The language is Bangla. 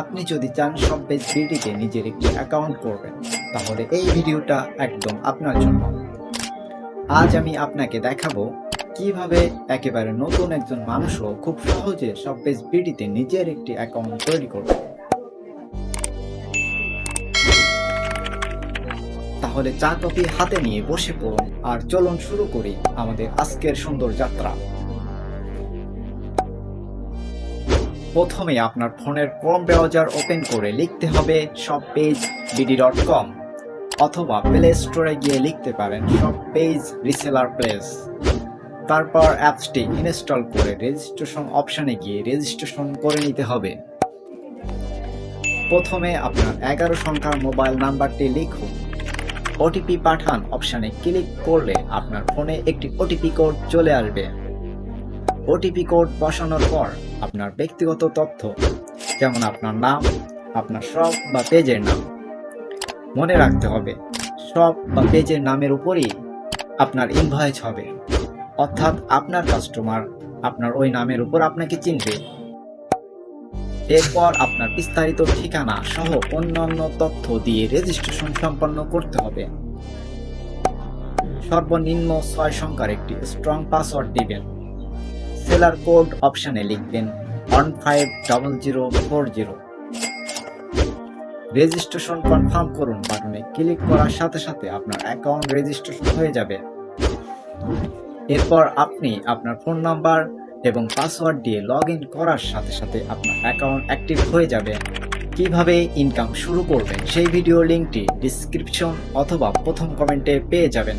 আপনি যদি চান সবপেজ বিডিতে নিজের একটি অ্যাকাউন্ট করবেন, তাহলে এই ভিডিওটা একদম আপনার জন্য। আজ আমি আপনাকে দেখাবো কীভাবে একেবারে নতুন একজন মানুষও খুব সহজে সবপেজ বিডিতে নিজের একটি অ্যাকাউন্ট তৈরি করবে। তাহলে চা কফি হাতে নিয়ে বসে পড়ুন, আর চলুন শুরু করি আমাদের আজকের সুন্দর যাত্রা। প্রথমে আপনার ফোনের ক্রোম ব্রাউজার ওপেন করে লিখতে হবে সব পেজ বিডি ডট কম অথবা প্লে স্টোরে গিয়ে লিখতে পারেন সব পেজ রিসেলার প্লেস। তারপর অ্যাপসটি ইনস্টল করে রেজিস্ট্রেশন অপশনে গিয়ে রেজিস্ট্রেশন করে নিতে হবে। প্রথমে আপনার এগারো সংখ্যার মোবাইল নাম্বারটি লিখুন। ওটিপি পাঠান অপশনে ক্লিক করলে আপনার ফোনে একটি ওটিপি কোড চলে আসবে। ওটিপি কোড বসানোর পর আপনার ব্যক্তিগত তথ্য, যেমন আপনার নাম, আপনার শপ বা পেজের নাম। মনে রাখতে হবে শপ বা পেজের নামের উপরই আপনার ইনভয়েস হবে। অর্থাৎ আপনার কাস্টমার আপনার ওই নামের উপর আপনাকে চিনবে। এরপর আপনার বিস্তারিত ঠিকানা সহ অন্যান্য তথ্য দিয়ে রেজিস্ট্রেশন সম্পন্ন করতে হবে। সর্বনিম্ন ছয় সংখ্যার একটি স্ট্রং পাসওয়ার্ড দিবেন। সেলার কোড অপশনে লিখবেন one five double zero four zero registration confirm করুন বাটনে ক্লিক করার সাথে সাথে আপনার অ্যাকাউন্ট রেজিস্ট্রেশন হয়ে যাবে। এরপর আপনি আপনার ফোন নাম্বার এবং পাসওয়ার্ড দিয়ে লগ ইন করার সাথে সাথে আপনার অ্যাকাউন্ট অ্যাক্টিভ হয়ে যাবে। কীভাবে ইনকাম শুরু করবেন সেই ভিডিও লিঙ্কটি ডিসক্রিপশন অথবা প্রথম কমেন্টে পেয়ে যাবেন।